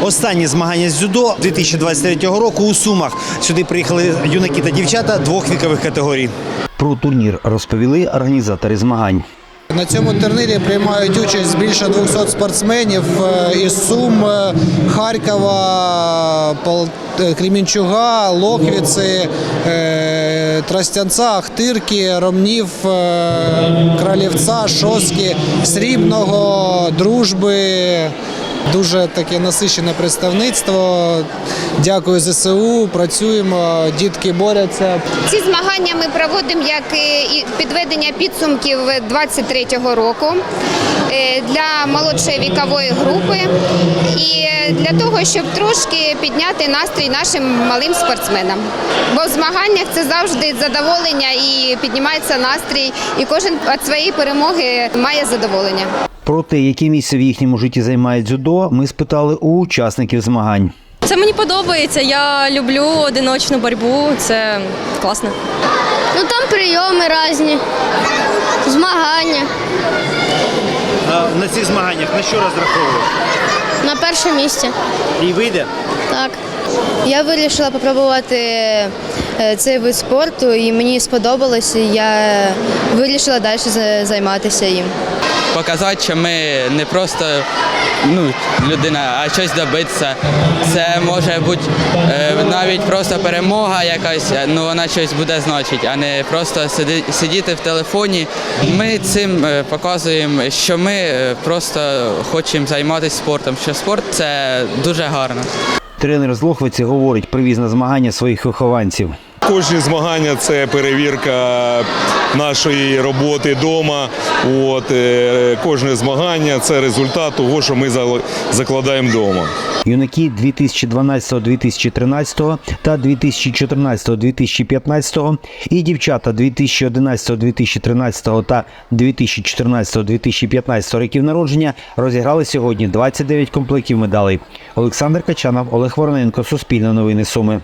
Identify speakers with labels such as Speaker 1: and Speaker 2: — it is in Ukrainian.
Speaker 1: Останні змагання з дзюдо 2023 року у Сумах. Сюди приїхали юнаки та дівчата двох вікових категорій. Про турнір розповіли організатори змагань.
Speaker 2: На цьому турнірі приймають участь більше 200 спортсменів е, із Сум, е, Харкова, е, Кремінчуга, Лохвіці, е, Тростянця, Ахтирки, Ромнів, Кралівця, Шоски, Срібного, Дружби. Дуже таке насичене представництво. Дякую ЗСУ. Працюємо, дітки борються.
Speaker 3: Ці змагання ми проводимо як підведення підсумків 23-го року е, для молодшої вікової групи і для того, щоб трошки підняти настрій нашим малим спортсменам. Бо в змаганнях це завжди задоволення і піднімається настрій, і кожен від своєї перемоги має задоволення.
Speaker 1: Про те, яке місце в їхньому житті займає дзюдо, ми спитали у учасників змагань.
Speaker 4: Це мені подобається. Я люблю одиночну боротьбу. Це класно.
Speaker 5: Ну там прийоми різні, змагання.
Speaker 1: А на цих змаганнях на що розраховуєш?
Speaker 5: На перше місце.
Speaker 1: І вийде?
Speaker 5: Так. Я вирішила спробувати цей вид спорту і мені сподобалося. Я вирішила далі займатися їм.
Speaker 6: показати, що ми не просто ну, людина, а щось добитися. Це може бути е, навіть просто перемога якась, ну вона щось буде значити, а не просто сидіти в телефоні. Ми цим е, показуємо, що ми е, просто хочемо займатися спортом, що спорт це дуже гарно.
Speaker 1: Тренер з Лохвиці говорить, привіз на змагання своїх вихованців.
Speaker 7: Кожні змагання це перевірка нашої роботи вдома. От, е, кожне змагання це результат того, що ми закладаємо вдома.
Speaker 1: Юнаки 2012-2013 та 2014-2015 і дівчата 2011-2013 та 2014-2015 років народження розіграли сьогодні 29 комплектів медалей. Олександр Качанов, Олег Вороненко, Суспільне новини Суми.